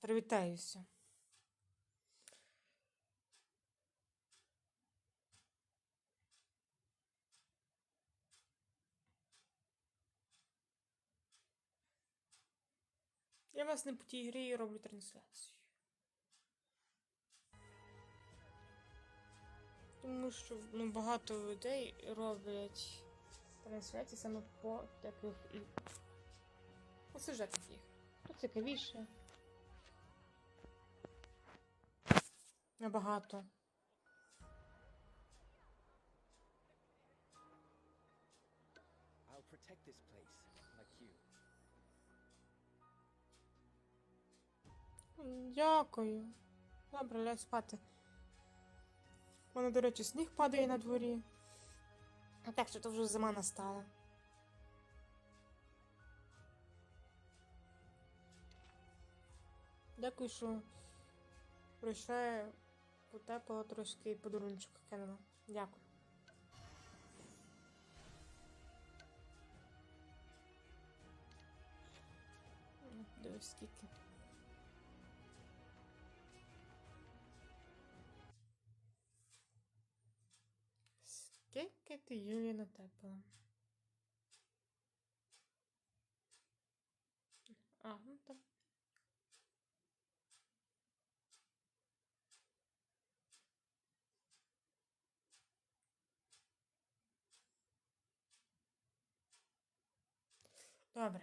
Привітаюся. Я вас не по тій грі і роблю трансляцію. Тому що ну, багато людей роблять трансляції саме по таких і сюжетних іграх. Тут цікавіше. Набагато. I'll protect this place, like you. Дякую. Добре, ляг спати. У мене, до речі, сніг падає на дворі. А так що то вже зима настала. Дякую, що прийшла потепила трошки подарунчик кинула. Дякую. Ну, Дивись, скільки. Скільки ти Юлія натепила? А, ну так. Добре.